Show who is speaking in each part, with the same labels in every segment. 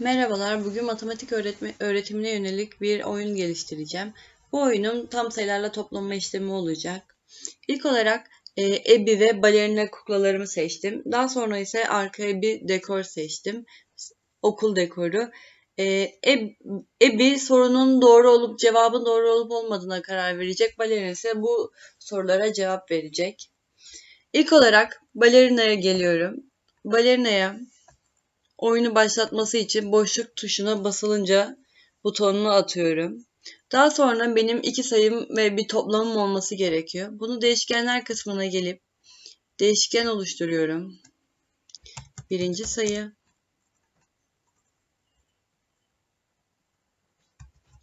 Speaker 1: Merhabalar, bugün matematik öğretme, öğretimine yönelik bir oyun geliştireceğim. Bu oyunun tam sayılarla toplanma işlemi olacak. İlk olarak e, Ebi ve balerina kuklalarımı seçtim. Daha sonra ise arkaya bir dekor seçtim. Okul dekoru. E, Eb, Ebi sorunun doğru olup cevabın doğru olup olmadığına karar verecek. Balerina ise bu sorulara cevap verecek. İlk olarak balerinaya geliyorum. Balerinaya oyunu başlatması için boşluk tuşuna basılınca butonunu atıyorum. Daha sonra benim iki sayım ve bir toplamım olması gerekiyor. Bunu değişkenler kısmına gelip değişken oluşturuyorum. Birinci sayı.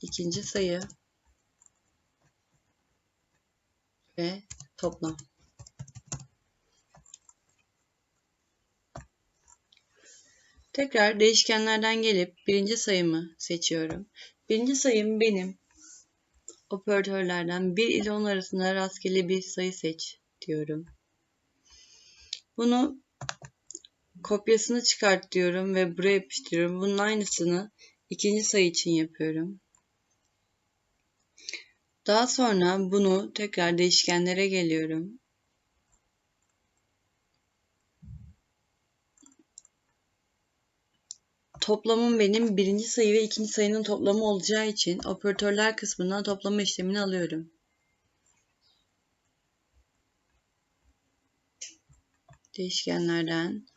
Speaker 1: ikinci sayı ve toplam. Tekrar değişkenlerden gelip birinci sayımı seçiyorum. Birinci sayım benim operatörlerden 1 ile 10 arasında rastgele bir sayı seç diyorum. Bunu kopyasını çıkart diyorum ve buraya yapıştırıyorum. Bunun aynısını ikinci sayı için yapıyorum. Daha sonra bunu tekrar değişkenlere geliyorum. Toplamım benim birinci sayı ve ikinci sayının toplamı olacağı için operatörler kısmından toplama işlemini alıyorum. Değişkenlerden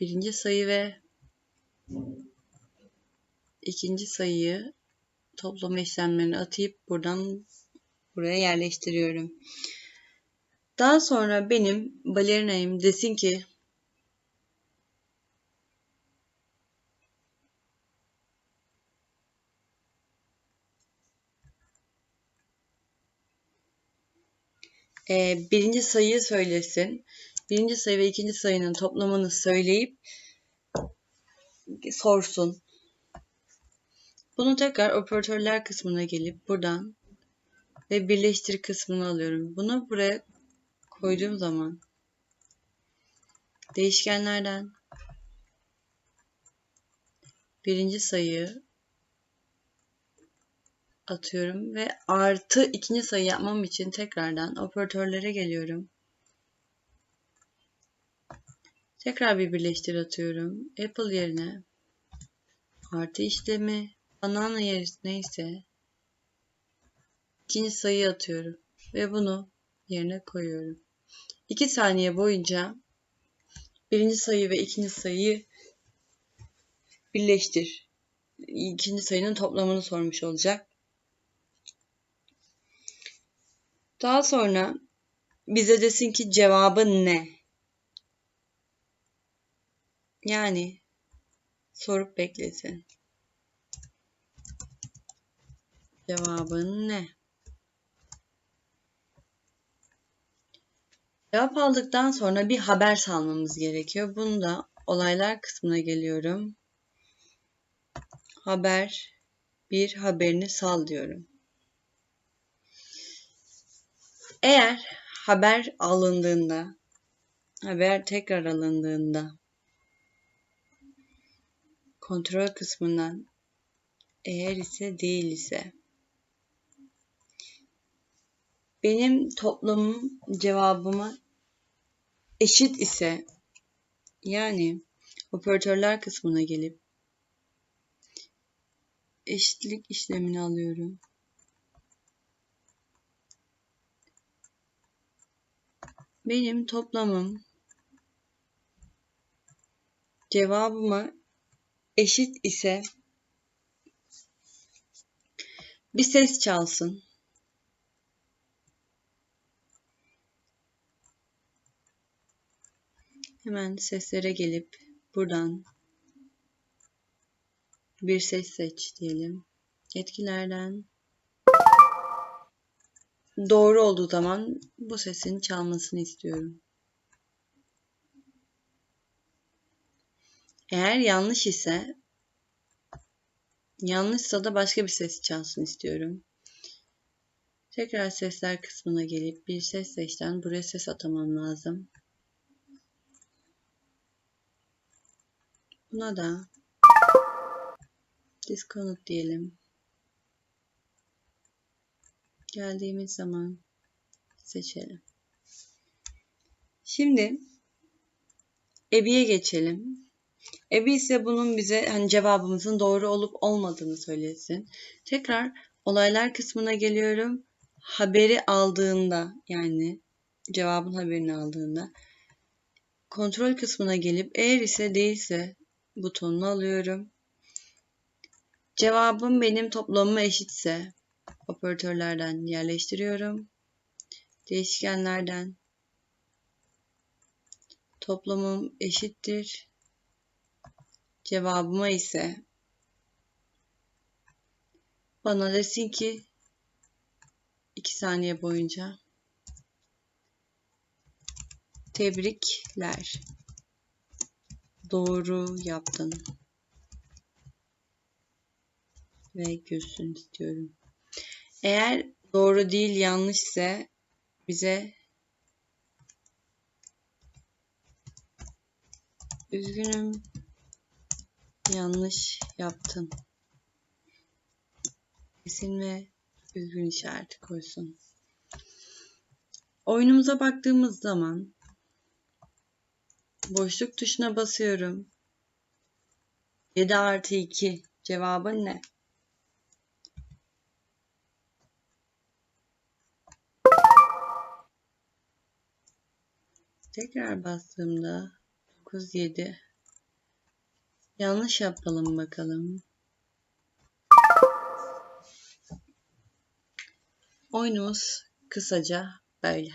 Speaker 1: birinci sayı ve ikinci sayıyı toplama işlemlerini atayıp buradan buraya yerleştiriyorum. Daha sonra benim balerinayım desin ki e, birinci sayıyı söylesin. Birinci sayı ve ikinci sayının toplamını söyleyip sorsun. Bunu tekrar operatörler kısmına gelip buradan ve birleştir kısmını alıyorum. Bunu buraya koyduğum zaman değişkenlerden birinci sayı atıyorum ve artı ikinci sayı yapmam için tekrardan operatörlere geliyorum. Tekrar bir birleştir atıyorum. Apple yerine artı işlemi banana yer neyse ikinci sayı atıyorum ve bunu yerine koyuyorum. 2 saniye boyunca birinci sayı ve ikinci sayıyı birleştir. İkinci sayının toplamını sormuş olacak. Daha sonra bize desin ki cevabı ne? Yani sorup beklesin. Cevabın ne? Cevap aldıktan sonra bir haber salmamız gerekiyor. Bunu da olaylar kısmına geliyorum. Haber bir haberini sal diyorum. Eğer haber alındığında, haber tekrar alındığında kontrol kısmından eğer ise değil ise benim toplamım cevabıma eşit ise yani operatörler kısmına gelip eşitlik işlemini alıyorum. Benim toplamım cevabıma eşit ise bir ses çalsın. Hemen seslere gelip buradan bir ses seç diyelim. Etkilerden doğru olduğu zaman bu sesin çalmasını istiyorum. Eğer yanlış ise yanlışsa da başka bir ses çalsın istiyorum. Tekrar sesler kısmına gelip bir ses seçten buraya ses atamam lazım. Buna da Disconnect diyelim. Geldiğimiz zaman seçelim. Şimdi Ebi'ye geçelim. Ebi ise bunun bize hani cevabımızın doğru olup olmadığını söylesin. Tekrar olaylar kısmına geliyorum. Haberi aldığında yani cevabın haberini aldığında kontrol kısmına gelip eğer ise değilse butonunu alıyorum. Cevabım benim toplamıma eşitse operatörlerden yerleştiriyorum. Değişkenlerden toplamım eşittir. Cevabıma ise bana desin ki 2 saniye boyunca tebrikler. Doğru yaptın. Ve gülsün istiyorum. Eğer doğru değil yanlış ise bize üzgünüm yanlış yaptın. Kesin ve üzgün işareti koysun. Oyunumuza baktığımız zaman boşluk tuşuna basıyorum. 7 artı 2 cevabın ne? Tekrar bastığımda 9 7 yanlış yapalım bakalım. Oyunumuz kısaca böyle.